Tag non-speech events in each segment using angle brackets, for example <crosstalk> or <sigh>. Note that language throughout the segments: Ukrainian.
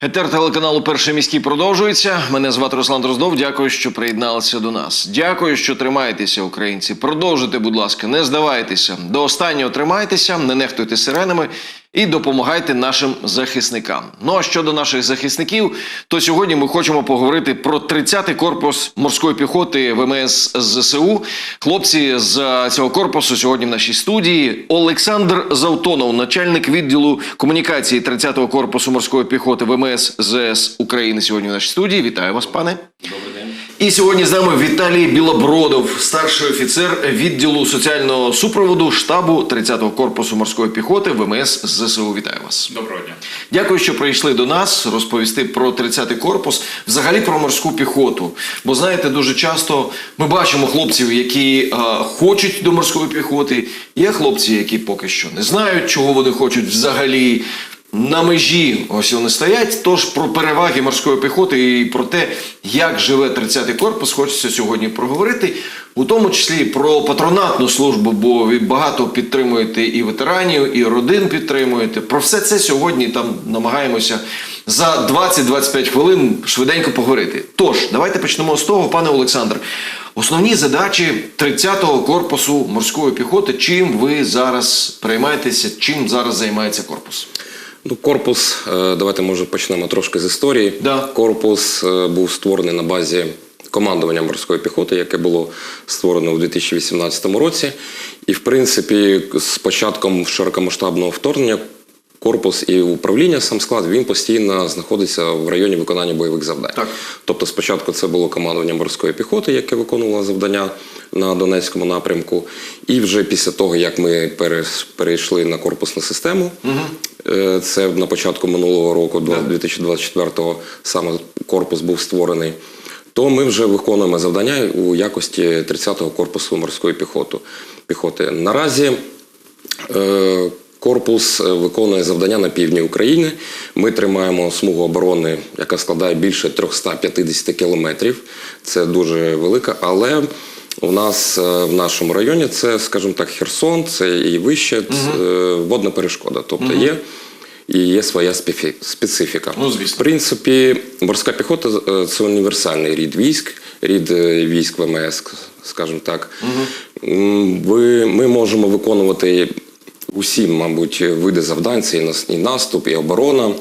Етер телеканалу Перший міський продовжується. Мене звати Руслан Дроздов. Дякую, що приєдналися до нас. Дякую, що тримаєтеся, українці. Продовжуйте, будь ласка, не здавайтеся. До останнього тримайтеся, не нехтуйте сиренами і допомагайте нашим захисникам. Ну а щодо наших захисників, то сьогодні ми хочемо поговорити про 30-й корпус морської піхоти ВМС ЗСУ. Хлопці з цього корпусу сьогодні в нашій студії. Олександр Завтонов, начальник відділу комунікації 30-го корпусу морської піхоти ВМС ЗС України. Сьогодні в нашій студії. Вітаю вас, пане. Добрий день. І сьогодні з нами Віталій Білобродов, старший офіцер відділу соціального супроводу штабу 30-го корпусу морської піхоти ВМС ЗСУ. Вітаю вас. Доброго дня. Дякую, що прийшли до нас розповісти про 30-й корпус, взагалі про морську піхоту. Бо знаєте, дуже часто ми бачимо хлопців, які е, хочуть до морської піхоти. Є хлопці, які поки що не знають, чого вони хочуть взагалі. На межі ось вони стоять. Тож про переваги морської піхоти і про те, як живе 30-й корпус, хочеться сьогодні проговорити, у тому числі про патронатну службу, бо ви багато підтримуєте і ветеранів, і родин підтримуєте. Про все це сьогодні там намагаємося за 20-25 хвилин швиденько поговорити. Тож, давайте почнемо з того, пане Олександр. Основні задачі 30-го корпусу морської піхоти. Чим ви зараз приймаєтеся, чим зараз займається корпус? Ну, корпус, е, давайте може почнемо трошки з історії. Да. Корпус е, був створений на базі командування морської піхоти, яке було створено у 2018 році. І, в принципі, з початком широкомасштабного вторгнення корпус і управління сам склад він постійно знаходиться в районі виконання бойових завдань. Так. Тобто, спочатку це було командування морської піхоти, яке виконувало завдання на Донецькому напрямку. І вже після того, як ми перейшли на корпусну систему, е, це на початку минулого року, 2024-го, саме корпус був створений. То ми вже виконуємо завдання у якості 30-го корпусу морської піхоти. піхоти. Наразі Е, Корпус е, виконує завдання на півдні України. Ми тримаємо смугу оборони, яка складає більше 350 кілометрів. Це дуже велика, але у нас е, в нашому районі це, скажімо так, Херсон, це і вище це, е, водна перешкода. Тобто є. І є своя специфіка. Ну, звісно. В принципі, морська піхота це універсальний рід військ, рід військ ВМС, скажімо так. Ви, ми можемо виконувати усі, мабуть, види завдань: це і наступ, і оборона.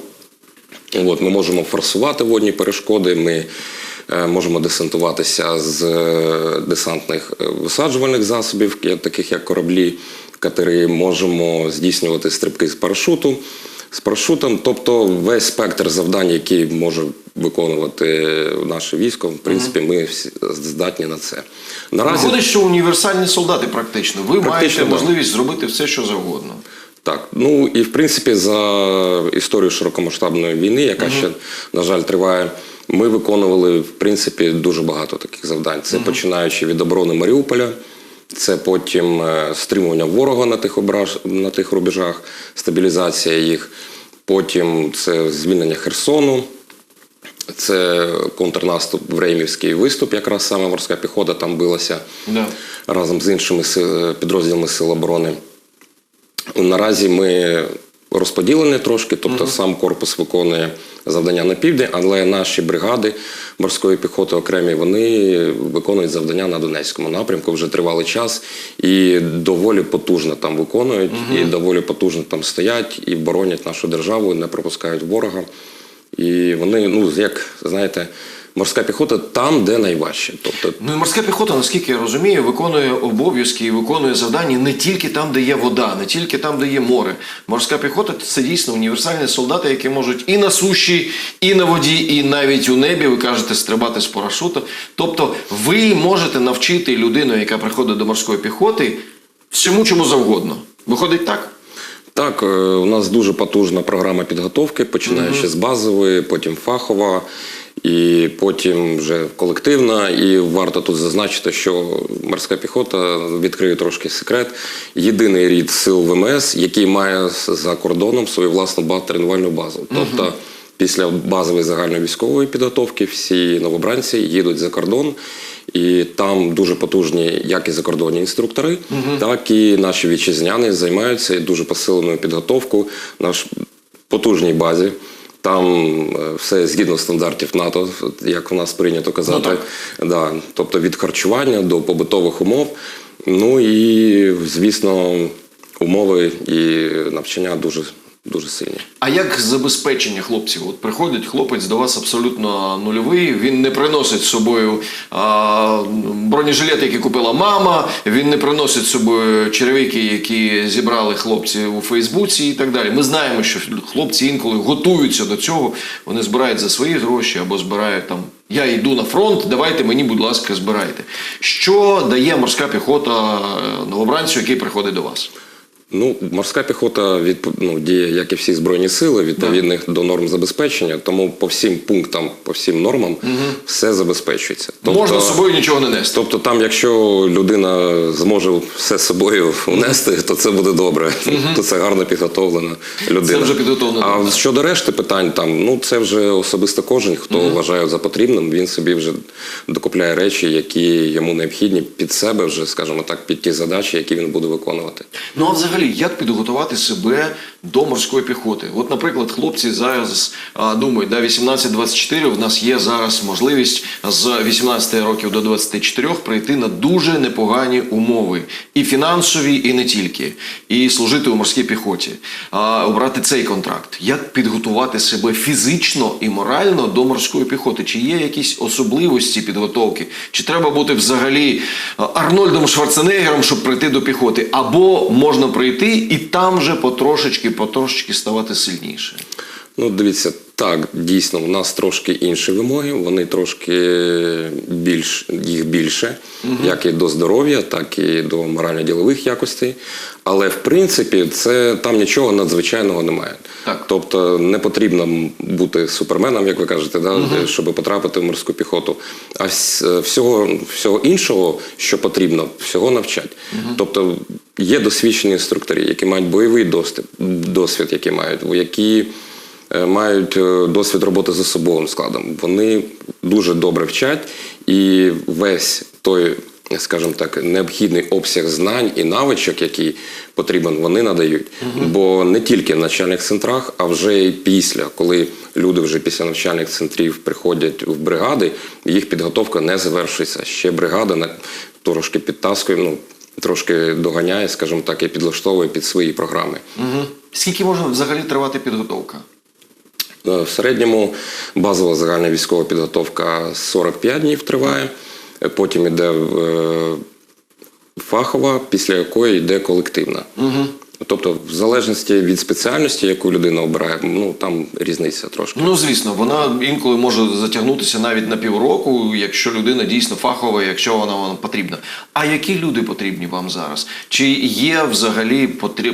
От, ми можемо форсувати водні перешкоди. Ми е, можемо десантуватися з е, десантних е, висаджувальних засобів, таких як кораблі, катери. Можемо здійснювати стрибки з парашуту. З парашутом, тобто весь спектр завдань, які може виконувати наше військо, в принципі, ми всі здатні на це. Наразі Виходить, що універсальні солдати практично. Ви Практично, маєте да. можливість зробити все, що завгодно. Так, ну і в принципі за історію широкомасштабної війни, яка ще, на жаль, триває, ми виконували в принципі дуже багато таких завдань. Це починаючи від оборони Маріуполя, це потім е, стримування ворога на тих ображ, на тих рубежах, стабілізація їх. Потім це звільнення Херсону. Це контрнаступ в Реймівський виступ, якраз саме морська піхота там билася Да. разом з іншими підрозділами Сил оборони. Наразі ми розподілені трошки, тобто сам корпус виконує завдання на південь, але наші бригади морської піхоти окремі вони виконують завдання на Донецькому напрямку вже тривалий час і доволі потужно там виконують, і доволі потужно там стоять і боронять нашу державу, не пропускають ворога. І вони, ну як знаєте, морська піхота там, де найважче. Тобто Ну і морська піхота, наскільки я розумію, виконує обов'язки і виконує завдання не тільки там, де є вода, не тільки там, де є море. Морська піхота це дійсно універсальні солдати, які можуть і на суші, і на воді, і навіть у небі. Ви кажете, стрибати з парашута. Тобто, ви можете навчити людину, яка приходить до морської піхоти, всьому чому завгодно. Виходить так? Так, е, у нас дуже потужна програма підготовки, починаючи з базової, потім фахова, і потім вже колективна. І варто тут зазначити, що морська піхота відкриє трошки секрет. Єдиний рід сил ВМС, який має за кордоном свою власну тренувальну базу. Тобто після базової загальної військової підготовки всі новобранці їдуть за кордон. І там дуже потужні як і закордонні інструктори, так і наші вітчизняни займаються дуже посиленою підготовкою на потужній базі. Там е, все згідно стандартів НАТО, як у нас прийнято казати. да, тобто від харчування до побутових умов. Ну і, звісно, умови і навчання дуже, дуже сильні. А як забезпечення хлопців? От приходить хлопець до вас абсолютно нульовий. Він не приносить з собою а, бронежилет, який купила мама. Він не приносить з собою черевики, які зібрали хлопці у Фейсбуці і так далі. Ми знаємо, що хлопці інколи готуються до цього. Вони збирають за свої гроші або збирають там. Я йду на фронт, давайте мені, будь ласка, збирайте. Що дає морська піхота новобранцю, який приходить до вас? Ну, морська піхота відп... ну, діє, як і всі збройні сили, відповідних до норм забезпечення. Тому по всім пунктам, по всім нормам все забезпечується. Тобто, Можна з собою нічого не нести. Тобто, там, якщо людина зможе все з собою <laughs> унести, то це буде добре. То це гарно підготовлена людина. Це вже підготовлена А щодо решти питань, там ну це вже особисто кожен, хто вважає за потрібним, він собі вже докупляє речі, які йому необхідні під себе, вже скажімо так, під ті задачі, які він буде виконувати. Ну а взагалі, як підготувати себе до морської піхоти? От, наприклад, хлопці зараз думають, да, 18-24 в нас є зараз можливість з 18 років до 24 прийти на дуже непогані умови, і фінансові, і не тільки, і служити у морській піхоті, а, обрати цей контракт. Як підготувати себе фізично і морально до морської піхоти? Чи є якісь особливості підготовки? Чи треба бути взагалі Арнольдом Шварценеггером, щоб прийти до піхоти? Або можна прийти і там же потрошечки, потрошечки ставати сильніше? Ну, дивіться, так, дійсно, у нас трошки інші вимоги, вони трошки більш, їх більше, як і до здоров'я, так і до морально-ділових якостей. Але в принципі, це там нічого надзвичайного немає. Так. Тобто не потрібно бути суперменом, як ви кажете, да, щоб потрапити в морську піхоту. А всього, всього іншого, що потрібно, всього навчать. Тобто є досвідчені інструктори, які мають бойовий досвід, досвід які мають, які е, мають е, досвід роботи з особовим складом. Вони дуже добре вчать і весь той. Скажімо так, необхідний обсяг знань і навичок, який потрібен, вони надають. Бо не тільки в навчальних центрах, а вже і після, коли люди вже після навчальних центрів приходять в бригади, їх підготовка не завершується. Ще бригада на трошки підтаскує, ну трошки доганяє, скажімо так, і підлаштовує під свої програми. Угу. Скільки може взагалі тривати підготовка? Е, В середньому базова загальна військова підготовка 45 днів триває. Потім йде е, фахова, після якої йде колективна. Угу. Тобто, в залежності від спеціальності, яку людина обирає, ну там різниця трошки. Ну, звісно, вона інколи може затягнутися навіть на півроку, якщо людина дійсно фахова, якщо вона вам потрібна. А які люди потрібні вам зараз? Чи є взагалі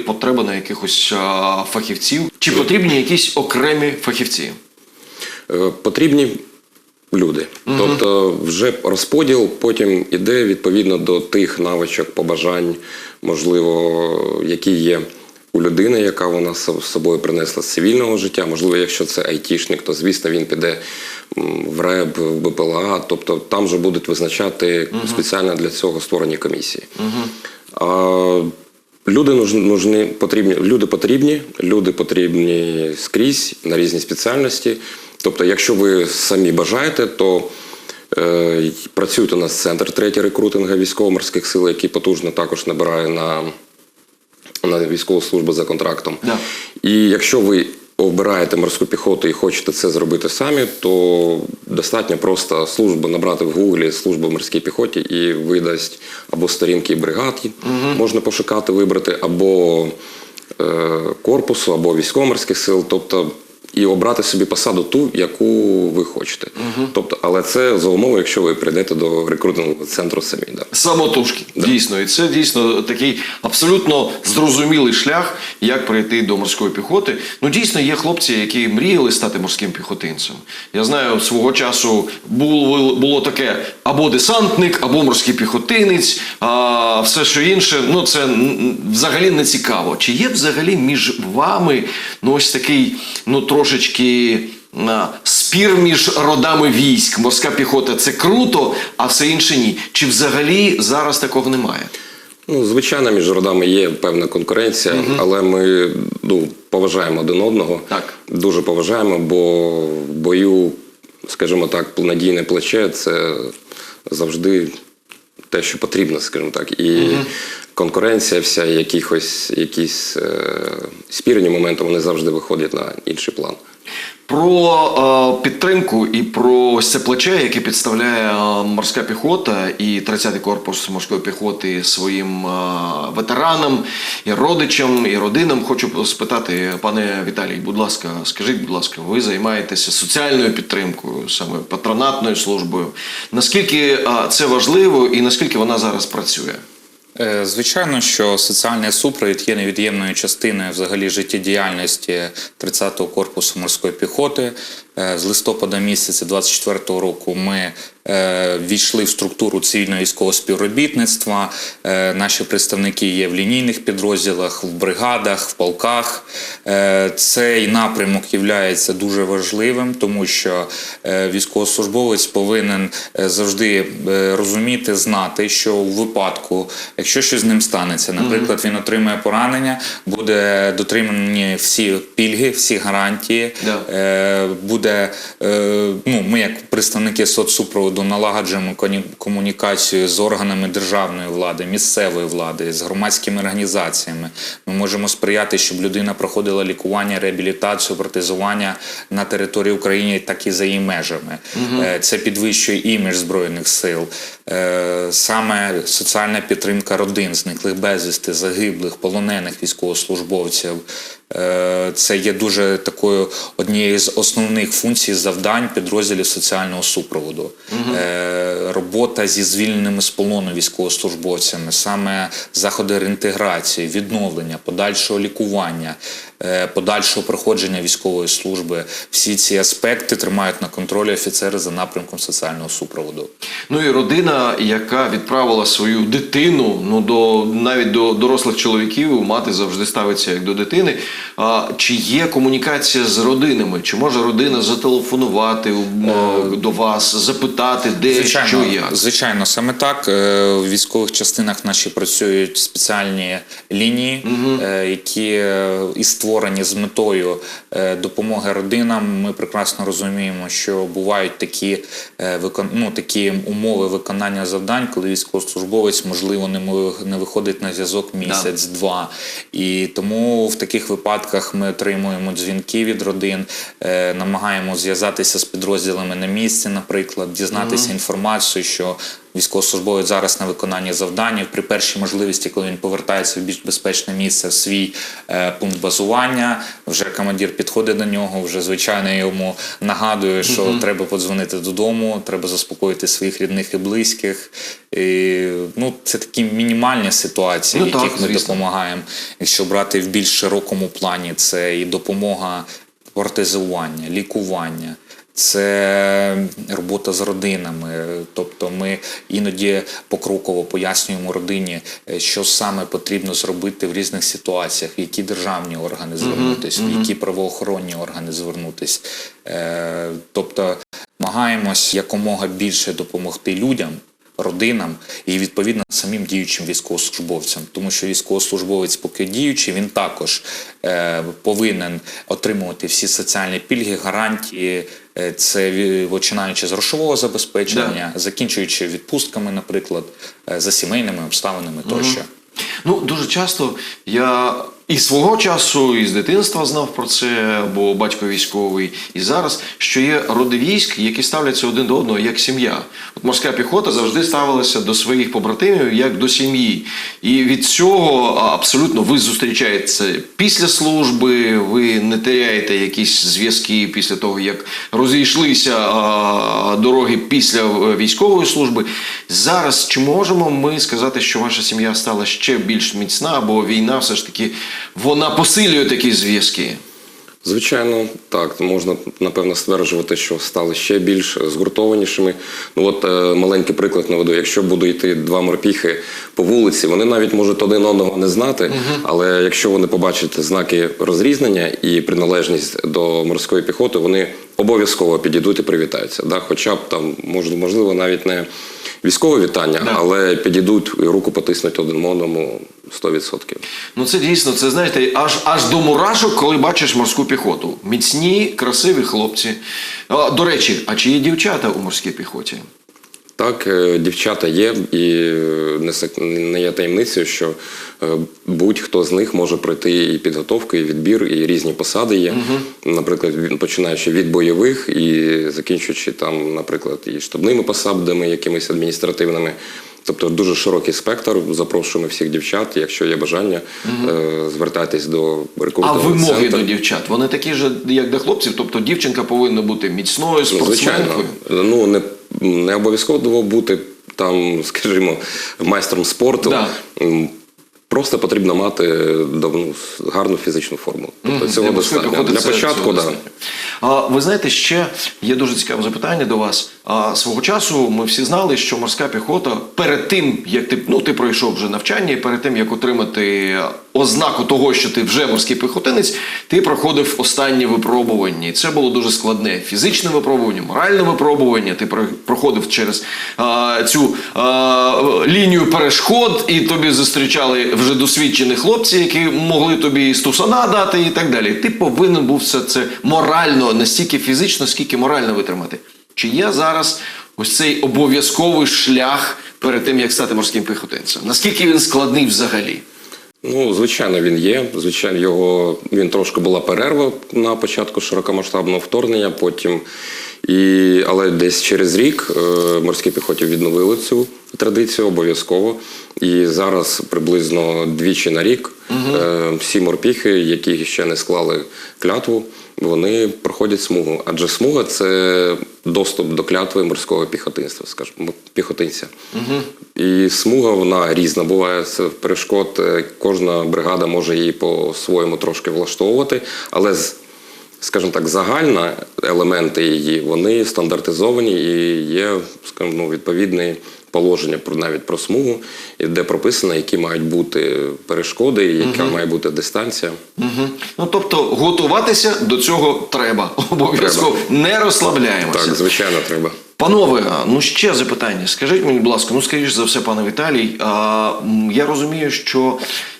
потреба на якихось а, фахівців? Чи потрібні якісь окремі фахівці? Е, потрібні люди. Тобто, вже розподіл потім іде відповідно до тих навичок, побажань, можливо, які є. У людини, яка вона з собою принесла з цивільного життя, можливо, якщо це айтішник, то звісно він піде в РЕБ, в БПЛА, тобто там вже будуть визначати спеціально для цього створені комісії. А Люди нужні, потрібні, люди потрібні, люди потрібні скрізь на різні спеціальності. Тобто, якщо ви самі бажаєте, то е, працюють у нас центр третій рекрутинга військово-морських сил, який потужно також набирає на, на військову службу за контрактом. Да. І якщо ви обираєте морську піхоту і хочете це зробити самі, то достатньо просто службу набрати в гуглі служба в морській піхоті і видасть або сторінки бригад, можна пошукати, вибрати, або е, корпусу, або військово-морських сил. Тобто і обрати собі посаду ту, яку ви хочете. Тобто, але це за умови, якщо ви прийдете до рекрутингового центру самі. Да. Самотужки, дійсно, і це дійсно такий абсолютно зрозумілий шлях, як прийти до морської піхоти. Ну, дійсно, є хлопці, які мріяли стати морським піхотинцем. Я знаю, свого часу було, було таке або десантник, або морський піхотинець, а все, що інше, ну це взагалі не цікаво. Чи є взагалі між вами ну ось такий, ну трошечки. а, Спір між родами військ, морська піхота це круто, а все інше ні. Чи взагалі зараз такого немає? Ну, звичайно, між родами є певна конкуренція, але ми ну, поважаємо один одного. Так. Дуже поважаємо, бо в бою, скажімо так, надійне плече це завжди те, що потрібно, скажімо так. І конкуренція, вся і якихось якісь е, спірні моменти, вони завжди виходять на інший план. Про е, підтримку і про ось це плече, яке підставляє е, морська піхота і 30-й корпус морської піхоти своїм е, ветеранам і родичам і родинам. Хочу спитати, пане Віталій, будь ласка, скажіть, будь ласка, ви займаєтеся соціальною підтримкою, саме патронатною службою. Наскільки е, це важливо і наскільки вона зараз працює? Е, Звичайно, що соціальний супровід є невід'ємною частиною взагалі життєдіяльності 30-го корпусу морської піхоти. Е, З листопада місяця 24-го року ми е, війшли в структуру цивільного військового співробітництва. Е, Наші представники є в лінійних підрозділах, в бригадах, в полках. Цей напрямок є дуже важливим, тому що військовослужбовець повинен завжди розуміти, знати, що у випадку, якщо щось з ним станеться, наприклад, він отримує поранення, буде дотримані всі пільги, всі гарантії, Да. Буде е, ну, ми, як представники соцсупроводу, налагоджуємо комунікацію з органами державної влади, місцевої влади, з громадськими організаціями. Ми можемо сприяти, щоб людина проходила лікування, реабілітацію, протезування на території України, так і за її межами. Угу. Це підвищує імідж збройних сил. Е, Саме соціальна підтримка родин, зниклих безвісти, загиблих, полонених військовослужбовців. Е, Це є дуже такою однією з основних функцій завдань підрозділів соціального супроводу. Е, Робота зі звільненими з полону військовослужбовцями, саме заходи реінтеграції, відновлення, подальшого лікування, подальшого проходження військової служби. Всі ці аспекти тримають на контролі офіцери за напрямком соціального супроводу. Ну і родина, яка відправила свою дитину, ну до навіть до дорослих чоловіків, мати завжди ставиться як до дитини. А чи є комунікація з родинами? Чи може родина зателефонувати м, до вас, запитати, де що як? Звичайно, саме так. Е, В військових частинах наші працюють спеціальні лінії, е, які е, і створені з метою е, допомоги родинам. Ми прекрасно розуміємо, що бувають такі, е, ну, такі умови виконання завдань, коли військовослужбовець, можливо, не виходить на зв'язок місяць-два. І тому в таких випадках ми отримуємо дзвінки від родин, е, намагаємо зв'язатися з підрозділами на місці, наприклад, дізнатися інформацію, що військовослужбовець зараз на виконанні завдання при першій можливості, коли він повертається в більш безпечне місце, в свій е, пункт базування. Вже командир підходить до нього, вже звичайно йому нагадує, що треба подзвонити додому, треба заспокоїти своїх рідних і близьких. І, ну, це такі мінімальні ситуації, Ну, в так, яких ми звісно. допомагаємо. Якщо брати в більш широкому плані, це і допомога протезування, лікування. Це робота з родинами, тобто ми іноді покроково пояснюємо родині, е, що саме потрібно зробити в різних ситуаціях, в які державні органи звернутися, в які правоохоронні органи звернутися. Е, Тобто намагаємось якомога більше допомогти людям, родинам і відповідно самим діючим військовослужбовцям, тому що військовослужбовець, поки діючий, він також е, повинен отримувати всі соціальні пільги, гарантії. Е, Це починаючи з грошового забезпечення, закінчуючи відпустками, наприклад, е, за сімейними обставинами тощо. Ну, дуже часто я і свого часу, і з дитинства знав про це, бо батько військовий, і зараз, що є роди військ, які ставляться один до одного як сім'я. От морська піхота завжди ставилася до своїх побратимів як до сім'ї. І від цього абсолютно ви зустрічаєтеся після служби, ви не теряєте якісь зв'язки після того, як розійшлися дороги після е, військової служби. Зараз чи можемо ми сказати, що ваша сім'я стала ще більш міцна, бо війна все ж таки вона посилює такі зв'язки? Звичайно, так можна напевно стверджувати, що стали ще більш згуртованішими. Ну от е, маленький приклад наведу. Якщо будуть йти два морпіхи по вулиці, вони навіть можуть один одного не знати, але якщо вони побачать знаки розрізнення і приналежність до морської піхоти, вони обов'язково підійдуть і привітаються. Да? Хоча б там можливо навіть не військове вітання, Да. але підійдуть і руку потиснуть один одному 100%. Ну це дійсно, це знаєте, аж аж до мурашок, коли бачиш морську піхоту. Міцні, красиві хлопці. А, до речі, а чи є дівчата у морській піхоті? Так, е, дівчата є, і е, не є таємницею, що е, будь-хто з них може пройти і підготовку, і відбір, і різні посади є. Наприклад, він- починаючи від бойових і закінчуючи там, наприклад, і штабними посадами, якимись адміністративними. Тобто дуже широкий спектр. Запрошуємо всіх дівчат. Якщо є бажання, е, звертайтесь до А вимоги центру. до дівчат? Вони такі ж, як до хлопців. Тобто дівчинка повинна бути міцною, Ну, спортсменкою. Ну не, не обов'язково бути там, скажімо, майстром спорту. Да. Просто потрібно мати давну гарну фізичну форму. Тобто цього Для морської достатньо. Для початку, да. А, ви знаєте, ще є дуже цікаве запитання до вас. А, свого часу ми всі знали, що морська піхота перед тим, як ти, ну, ти пройшов вже навчання, і перед тим, як отримати ознаку того, що ти вже морський піхотинець, ти проходив останнє випробування. І це було дуже складне. Фізичне випробування, моральне випробування. Ти проходив через а, цю а, лінію перешкод, і тобі зустрічали вже досвідчені хлопці, які могли тобі і стусана дати, і так далі. Ти повинен був все це морально, настільки фізично, скільки морально витримати. Чи є зараз ось цей обов'язковий шлях перед тим, як стати морським піхотинцем? Наскільки він складний взагалі? Ну, звичайно, він є. Звичайно, його він трошки була перерва на початку широкомасштабного вторгнення. Потім і але десь через рік е, морські піхоті відновили цю традицію обов'язково. І зараз приблизно двічі на рік е, всі морпіхи, які ще не склали клятву, вони проходять смугу. Адже смуга це доступ до клятви морського піхотинства, скажімо, піхотинця. І смуга вона різна буває. Це перешкод. е, Кожна бригада може її по-своєму трошки влаштовувати, але з- скажімо так, загальна елементи її вони стандартизовані і є, скажімо, ну, відповідне положення про навіть про смугу, де прописано, які мають бути перешкоди, яка має бути дистанція. Угу. Ну тобто готуватися до цього треба. <laughs> Обов'язково не розслабляємося. Так, звичайно, треба. Панове, ну ще запитання. Скажіть мені, будь ласка, ну скоріш за все, пане Віталій. А, я розумію, що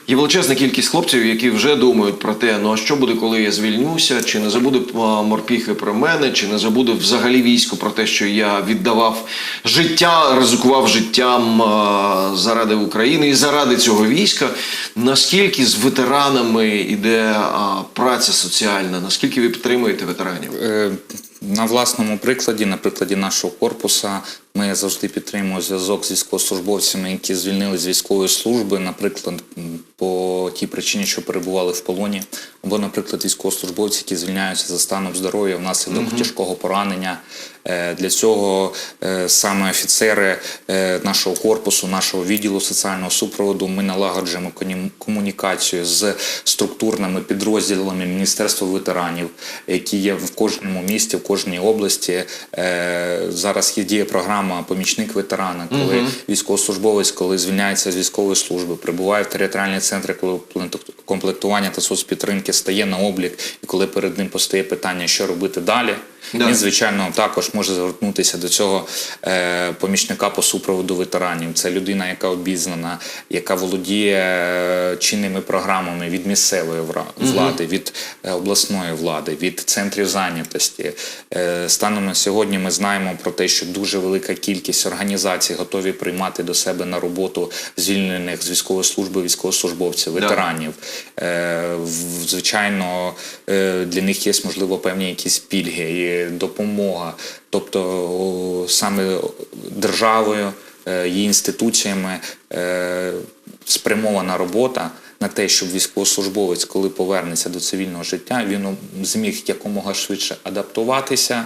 є величезна кількість хлопців, які вже думають про те, ну а що буде, коли я звільнюся, чи не забуде морпіхи про мене, чи не забуде взагалі військо про те, що я віддавав життя, ризикував життям заради України і заради цього війська. Наскільки з ветеранами йде праця соціальна? Наскільки ви підтримуєте ветеранів? Е, На власному прикладі, на прикладі нашого корпуса, ми завжди підтримуємо зв'язок з військовослужбовцями, які звільнили з військової служби, наприклад, по тій причині, що перебували в полоні, або, наприклад, військовослужбовці, які звільняються за станом здоров'я внаслідок тяжкого поранення. Е, Для цього е, саме офіцери е, нашого корпусу, нашого відділу соціального супроводу, ми налагоджуємо комунікацію з структурними підрозділами Міністерства ветеранів, які є в кожному місті, в кожній області. Зараз є діє програма Помічник ветерана, коли військовослужбовець, коли звільняється з військової служби, прибуває в територіальні центри коли комплектування та соцпідтримки, стає на облік, і коли перед ним постає питання, що робити далі. Да. Він, звичайно, також може звернутися до цього е, помічника по супроводу ветеранів. Це людина, яка обізнана, яка володіє е, чинними програмами від місцевої влади, від е, обласної влади, від центрів зайнятості. Е, станом на сьогодні ми знаємо про те, що дуже велика кількість організацій готові приймати до себе на роботу звільнених з військової служби військовослужбовців, ветеранів. Е, Звичайно, е, для них є можливо певні якісь пільги і допомога. Тобто саме державою, е, її інституціями е, спрямована робота на те, щоб військовослужбовець, коли повернеться до цивільного життя, він зміг якомога швидше адаптуватися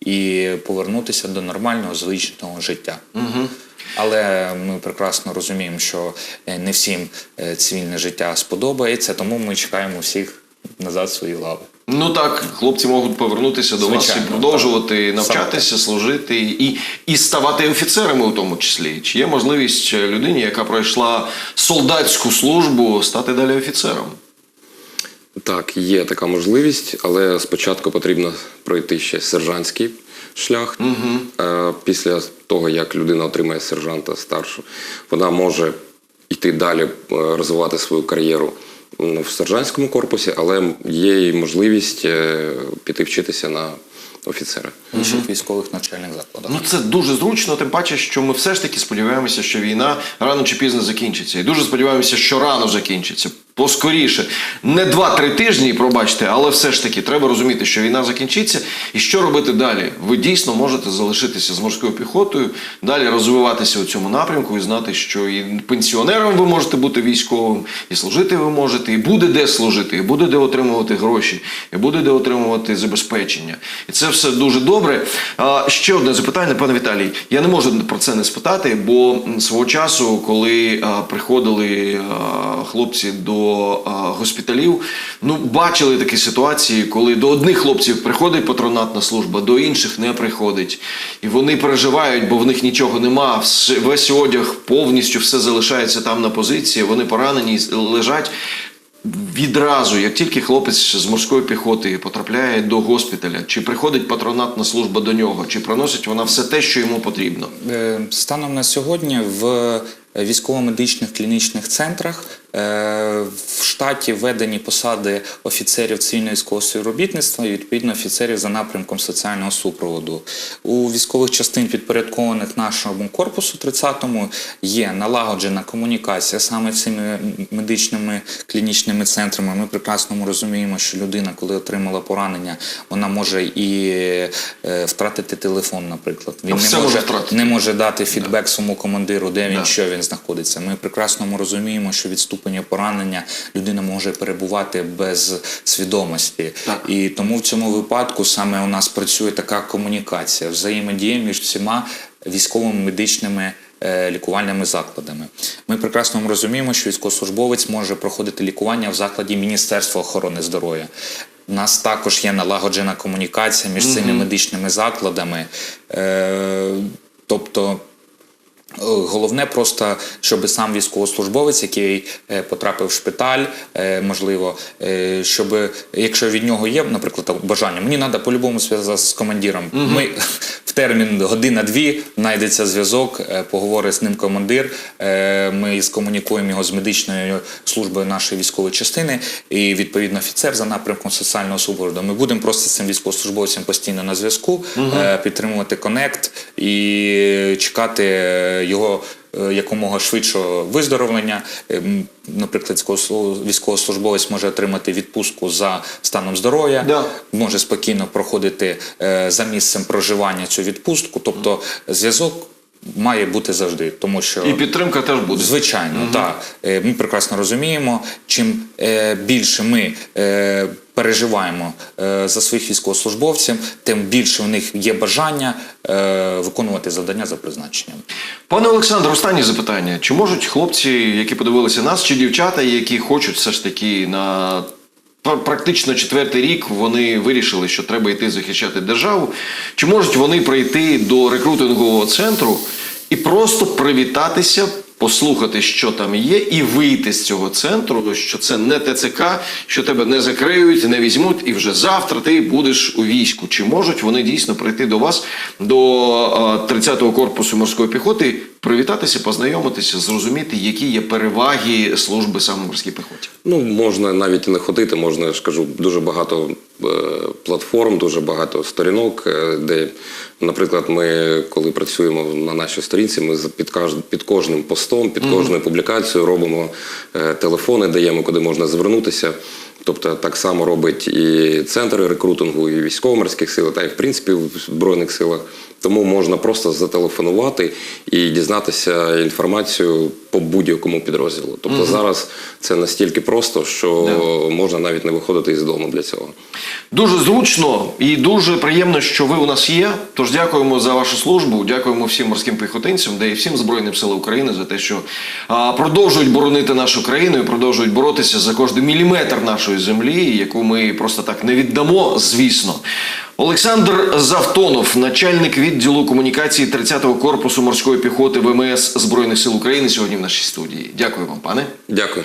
і повернутися до нормального звичного життя. Але ми прекрасно розуміємо, що е, не всім цивільне життя сподобається, тому ми чекаємо всіх назад свої лави. Ну так, хлопці можуть повернутися до вас і продовжувати так. навчатися, служити і, і ставати офіцерами у тому числі. Чи є можливість людині, яка пройшла солдатську службу, стати далі офіцером? Так, є така можливість, але спочатку потрібно пройти ще сержантський шлях. Е, Після того, як людина отримає сержанта старшу, вона може йти далі е, розвивати свою кар'єру в сержантському корпусі, але є і можливість е, піти вчитися на офіцера. в інших військових навчальних закладах. Ну це дуже зручно, тим паче, що ми все ж таки сподіваємося, що війна рано чи пізно закінчиться. І дуже сподіваємося, що рано закінчиться. Поскоріше. Не два-три тижні, пробачте, але все ж таки треба розуміти, що війна закінчиться. І що робити далі? Ви дійсно можете залишитися з морською піхотою, далі розвиватися у цьому напрямку і знати, що і пенсіонером ви можете бути військовим, і служити ви можете, і буде де служити, і буде де отримувати гроші, і буде де отримувати забезпечення. І це все дуже добре. А, ще одне запитання, пане Віталій. Я не можу про це не спитати, бо свого часу, коли приходили хлопці до а, госпіталів, ну бачили такі ситуації, коли до одних хлопців приходить патронатна служба, до інших не приходить. І вони переживають, бо в них нічого нема. Весь одяг повністю все залишається там на позиції. Вони поранені лежать. Відразу, як тільки хлопець з морської піхоти потрапляє до госпіталя, чи приходить патронатна служба до нього, чи приносить вона все те, що йому потрібно. Е, Станом на сьогодні в військово-медичних клінічних центрах е, в штаті введені посади офіцерів цивільно військового співробітництва і відповідно офіцерів за напрямком соціального супроводу. У військових частин підпорядкованих нашому корпусу 30-му є налагоджена комунікація саме цими медичними клінічними центрами. Ми прекрасно розуміємо, що людина, коли отримала поранення, вона може і е, втратити телефон, наприклад. Він не може не може дати фідбек своєму командиру, де він що він знаходиться. Ми прекрасно розуміємо, що від ступеня поранення людина може перебувати без свідомості. Так. І тому в цьому випадку саме у нас працює така комунікація, взаємодія між всіма військовими медичними. е, Лікувальними закладами. Ми прекрасно розуміємо, що військовослужбовець може проходити лікування в закладі Міністерства охорони здоров'я. У нас також є налагоджена комунікація між цими медичними закладами. Е, тобто Головне просто, щоб сам військовослужбовець, який е, потрапив в шпиталь, е, можливо, е, щоб якщо від нього є, наприклад, бажання, мені треба по-любому зв'язатися з командиром. Ми в термін година-дві знайдеться зв'язок, е, поговорить з ним командир. е, Ми скомунікуємо його з медичною службою нашої військової частини, і відповідно офіцер за напрямком соціального супроводу. Ми будемо просто з цим військовослужбовцем постійно на зв'язку, угу. підтримувати конект і чекати його якомога швидшого виздоровлення. Е, Наприклад, військовослу- військовослужбовець може отримати відпустку за станом здоров'я, Да. може спокійно проходити е, за місцем проживання цю відпустку. Тобто зв'язок має бути завжди, тому що І підтримка теж буде. Звичайно, так. Е, Ми прекрасно розуміємо, чим е, більше ми е, переживаємо е, за своїх військовослужбовців, тим більше у них є бажання е, виконувати завдання за призначенням. Пане Олександр, останнє запитання. Чи можуть хлопці, які подивилися нас, чи дівчата, які хочуть все ж таки на практично четвертий рік, вони вирішили, що треба йти захищати державу, чи можуть вони прийти до рекрутингового центру і просто привітатися, послухати, що там є, і вийти з цього центру, що це не ТЦК, що тебе не закриють, не візьмуть, і вже завтра ти будеш у війську. Чи можуть вони дійсно прийти до вас, до е, 30-го корпусу морської піхоти, привітатися, познайомитися, зрозуміти, які є переваги служби саме морській піхоті? Ну, можна навіть і не ходити, можна, я ж кажу, дуже багато е, платформ, дуже багато сторінок, е, де, наприклад, ми, коли працюємо на нашій сторінці, ми під кожним постом, під кожною публікацією робимо е, телефони, даємо, куди можна звернутися. Тобто так само робить і центри рекрутингу, і військово-морських сил, та й в принципі в Збройних силах. Тому можна просто зателефонувати і дізнатися інформацію по будь-якому підрозділу. Тобто зараз це настільки просто, що можна навіть не виходити із дому для цього. Дуже зручно і дуже приємно, що ви у нас є. Тож дякуємо за вашу службу. Дякуємо всім морським піхотинцям, де і всім Збройним силам України за те, що а, продовжують боронити нашу країну і продовжують боротися за кожний міліметр нашої землі, яку ми просто так не віддамо, звісно. Олександр Завтонов, начальник відділу комунікації 30-го корпусу морської піхоти ВМС Збройних сил України, сьогодні в нашій студії. Дякую вам, пане. Дякую.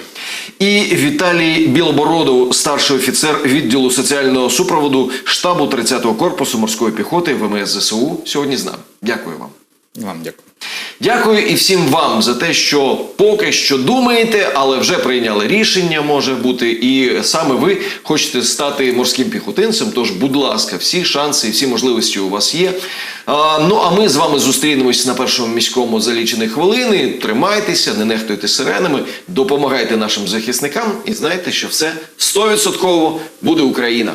І Віталій Білобородов, старший офіцер відділу соціального супроводу штабу 30-го корпусу морської піхоти ВМС ЗСУ, сьогодні з нами. Дякую вам. Вам дякую. Дякую і всім вам за те, що поки що думаєте, але вже прийняли рішення, може бути, і саме ви хочете стати морським піхотинцем. Тож, будь ласка, всі шанси і всі можливості у вас є. А, ну а ми з вами зустрінемось на першому міському за лічені хвилини. Тримайтеся, не нехтуйте сиренами, допомагайте нашим захисникам і знайте, що все 100% буде Україна.